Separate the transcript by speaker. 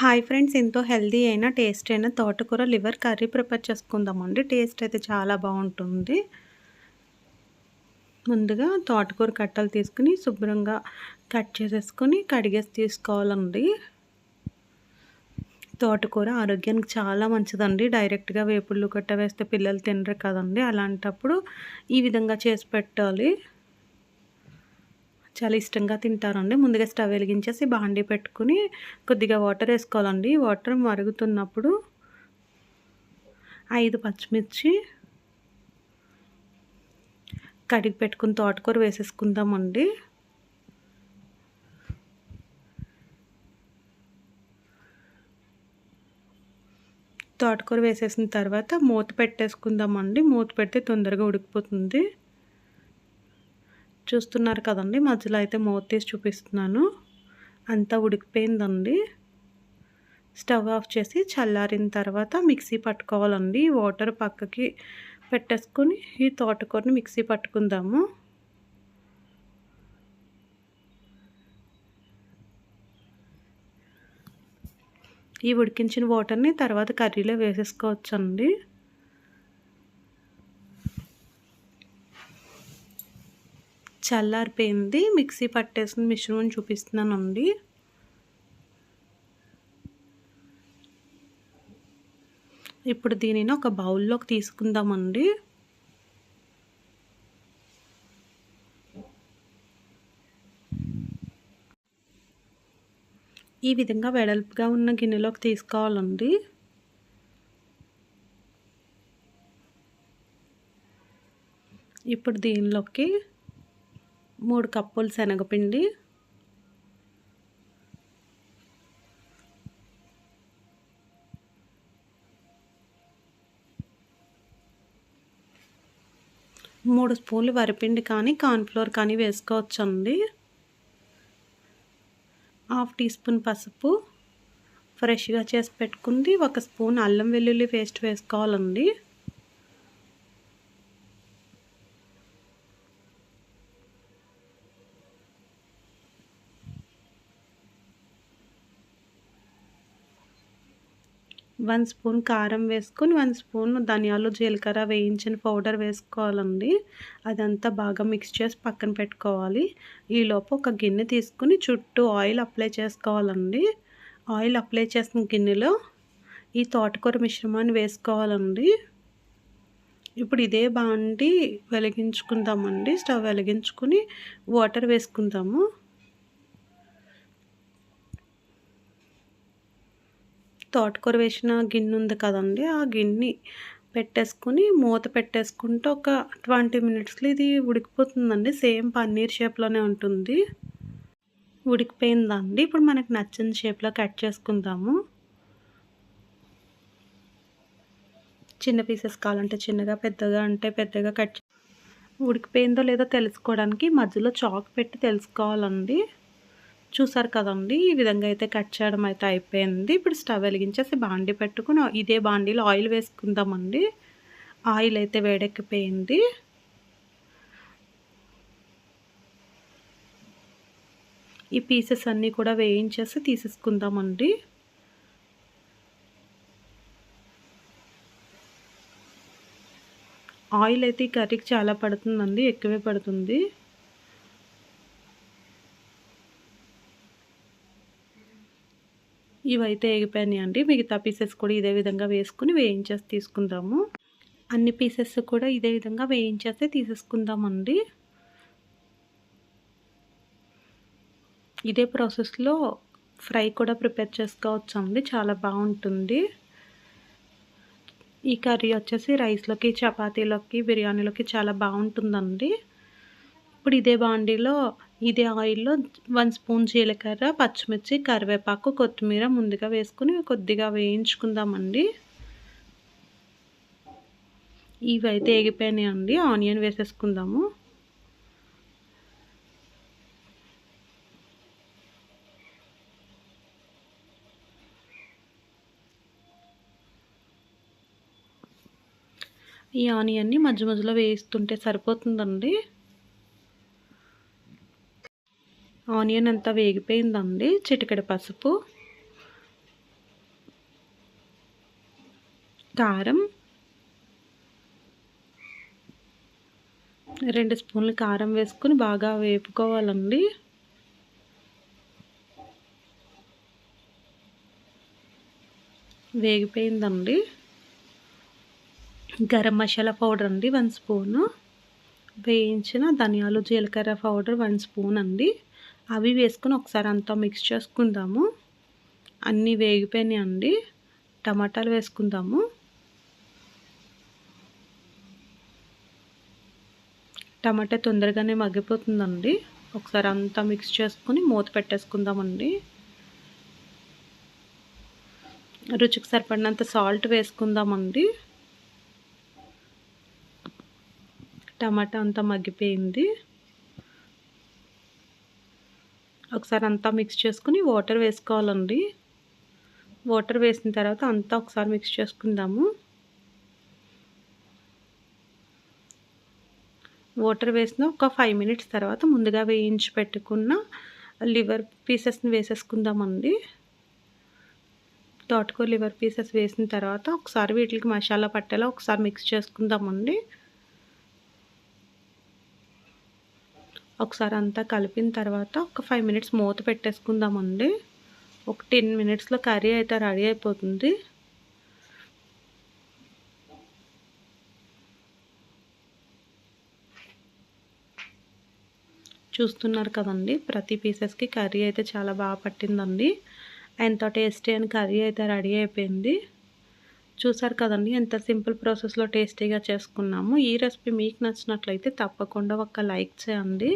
Speaker 1: Hi friends ఎంతో healthy అయిన taste అయిన తోటకూర లివర్ కర్రీ ప్రిపేర్ చేసుకుందామండి. టేస్ట్ అయితే చాలా బాగుంటుంది. ముందుగా తోటకూర కట్టలు తీసుకుని శుభ్రంగా కట్ చేసేసుకొని కడిగేసి తీసుకోవాలండి. తోటకూర ఆరోగ్యానికి చాలా మంచిదండి. డైరెక్ట్గా వేపుళ్ళు కట్ట వేస్తే పిల్లలు తినరు కదండి. అలాంటప్పుడు ఈ విధంగా చేసి పెట్టాలి. చాలా ఇష్టంగా తింటారండి. ముందుగా స్టవ్ వెలిగించేసి బాండీ పెట్టుకుని కొద్దిగా వాటర్ వేసుకోవాలండి. వాటర్ మరుగుతున్నప్పుడు ఐదు పచ్చిమిర్చి కడిగి పెట్టుకుని తోటకూర వేసేసుకుందామండి. తోటకూర వేసేసిన తర్వాత మూత పెట్టేసుకుందామండి. మూత పెడితే తొందరగా ఉడికిపోతుంది. చూస్తున్నారు కదండి. మధ్యలో అయితే మూత తీసి చూపిస్తున్నాను. అంతా ఉడికిపోయిందండి. స్టవ్ ఆఫ్ చేసి చల్లారిన తర్వాత మిక్సీ పట్టుకోవాలండి. వాటర్ పక్కకి పెట్టేసుకొని ఈ తోటకూరని మిక్సీ పట్టుకుందాము. ఈ ఉడికించిన వాటర్ని తర్వాత కర్రీలో వేసేసుకోవచ్చండి. చల్లారిపోయింది. మిక్సీ పట్టేసిన మిశ్రమం చూపిస్తున్నానండి. ఇప్పుడు దీనిని ఒక బౌల్లోకి తీసుకుందామండి. ఈ విధంగా వెడల్పుగా ఉన్న గిన్నెలోకి తీసుకోవాలండి. ఇప్పుడు దీనిలోకి మూడు కప్పులు శనగపిండి. మూడు స్పూన్లు వరిపిండి కానీ కార్న్ఫ్లోర్ కానీ వేసుకోవచ్చండి. హాఫ్ టీ స్పూన్ పసుపు. ఫ్రెష్గా చేసి పెట్టుకుంది. ఒక స్పూన్ అల్లం వెల్లుల్లి పేస్ట్ వేసుకోవాలండి. వన్ స్పూన్ కారం వేసుకొని వన్ స్పూన్ ధనియాలు జీలకర్ర వేయించిన పౌడర్ వేసుకోవాలండి. అదంతా బాగా మిక్స్ చేసి పక్కన పెట్టుకోవాలి. ఈలోపు ఒక గిన్నె తీసుకుని చుట్టూ ఆయిల్ అప్లై చేసుకోవాలండి. ఆయిల్ అప్లై చేసిన గిన్నెలో ఈ తోటకూర మిశ్రమాన్ని వేసుకోవాలండి. ఇప్పుడు ఇదే బాండి వెలిగించుకుందామండి. స్టవ్ వెలిగించుకుని వాటర్ వేసుకుందాము. తోటకూర వేసిన గిన్నె ఉంది కదండి ఆ గిన్నె పెట్టేసుకుని మూత పెట్టేసుకుంటే ఒక ట్వంటీ మినిట్స్లో ఇది ఉడికిపోతుందండి. సేమ్ పన్నీర్ షేప్లోనే ఉంటుంది. ఉడికిపోయిందండి. ఇప్పుడు మనకు నచ్చిన షేప్లో కట్ చేసుకుందాము. చిన్న పీసెస్ కావాలంటే చిన్నగా పెద్దగా అంటే పెద్దగా కట్ ఉడికిపోయిందో లేదో తెలుసుకోవడానికి మధ్యలో చాక్ పెట్టి తెలుసుకోవాలండి. చూసారు కదండి? ఈ విధంగా అయితే కట్ చేయడం అయితే అయిపోయింది. ఇప్పుడు స్టవ్ వెలిగించేసి బాండీ పెట్టుకుని ఇదే బాండీలో ఆయిల్ వేసుకుందామండి. ఆయిల్ అయితే వేడెక్కిపోయింది. ఈ పీసెస్ అన్నీ కూడా వేయించేసి తీసేసుకుందామండి. ఆయిల్ అయితే ఈ కర్రీకి చాలా పడుతుందండి. ఎక్కువే పడుతుంది. ఇవైతే ఎగిపోయినాయి అండి. మిగతా పీసెస్ కూడా ఇదే విధంగా వేసుకుని వేయించేసి తీసుకుందాము. అన్ని పీసెస్ కూడా ఇదే విధంగా వేయించేస్తే తీసేసుకుందామండి. ఇదే ప్రాసెస్లో ఫ్రై కూడా ప్రిపేర్ చేసుకోవచ్చు అండి. చాలా బాగుంటుంది. ఈ కర్రీ వచ్చేసి రైస్లోకి చపాతీలోకి బిర్యానీలోకి చాలా బాగుంటుందండి. ఇప్పుడు ఇదే బాండీలో ఇదే ఆయిల్లో వన్ స్పూన్ జీలకర్ర పచ్చిమిర్చి కరివేపాకు కొత్తిమీర ముందుగా వేసుకుని కొద్దిగా వేయించుకుందామండి. ఇవి అయితే ఆనియన్ వేసేసుకుందాము. ఈ ఆనియన్ని మధ్య మధ్యలో వేస్తుంటే సరిపోతుందండి. ఆనియన్ అంతా వేగిపోయిందండి చిటికెడ పసుపు కారం రెండు స్పూన్లు కారం వేసుకుని బాగా వేపుకోవాలండి. వేగిపోయిందండి. గరం మసాలా పౌడర్ అండి వన్ స్పూను. వేయించిన ధనియాలు జీలకర్ర పౌడర్ వన్ స్పూన్ అండి. అవి వేసుకుని ఒకసారి అంతా మిక్స్ చేసుకుందాము. అన్నీ వేగిపోయినాయి అండి టమాటాలు వేసుకుందాము. టమాటా తొందరగానే మగ్గిపోతుందండి. ఒకసారి అంతా మిక్స్ చేసుకుని మూత పెట్టేసుకుందామండి. రుచికి సరిపడినంత సాల్ట్ వేసుకుందామండి. టమాటా అంతా మగ్గిపోయింది. ఒకసారి అంతా మిక్స్ చేసుకుని వాటర్ వేసుకోవాలండి. వాటర్ వేసిన తర్వాత అంతా ఒకసారి మిక్స్ చేసుకుందాము. వాటర్ వేసిన ఒక ఫైవ్ మినిట్స్ తర్వాత ముందుగా వేయించి పెట్టుకున్న లివర్ పీసెస్ని వేసేసుకుందామండి. తోటకూర లివర్ పీసెస్ వేసిన తర్వాత ఒకసారి వీటికి మసాలా పట్టేలా ఒకసారి మిక్స్ చేసుకుందామండి. ఒకసారి అంతా కలిపిన తర్వాత ఒక ఫైవ్ మినిట్స్ మూత పెట్టేసుకుందామండి. ఒక టెన్ మినిట్స్లో కర్రీ అయితే రెడీ అయిపోతుంది. చూస్తున్నారు కదండి ప్రతి పీసెస్కి కర్రీ అయితే చాలా బాగా పట్టిందండి. ఎంతో టేస్టీ అని కర్రీ అయితే రెడీ అయిపోయింది. చూసారు కదండి ఎంత సింపుల్ ప్రాసెస్లో టేస్టీగా చేసుకున్నాము. ఈ రెసిపీ మీకు నచ్చినట్లయితే తప్పకుండా ఒక లైక్ చేయండి.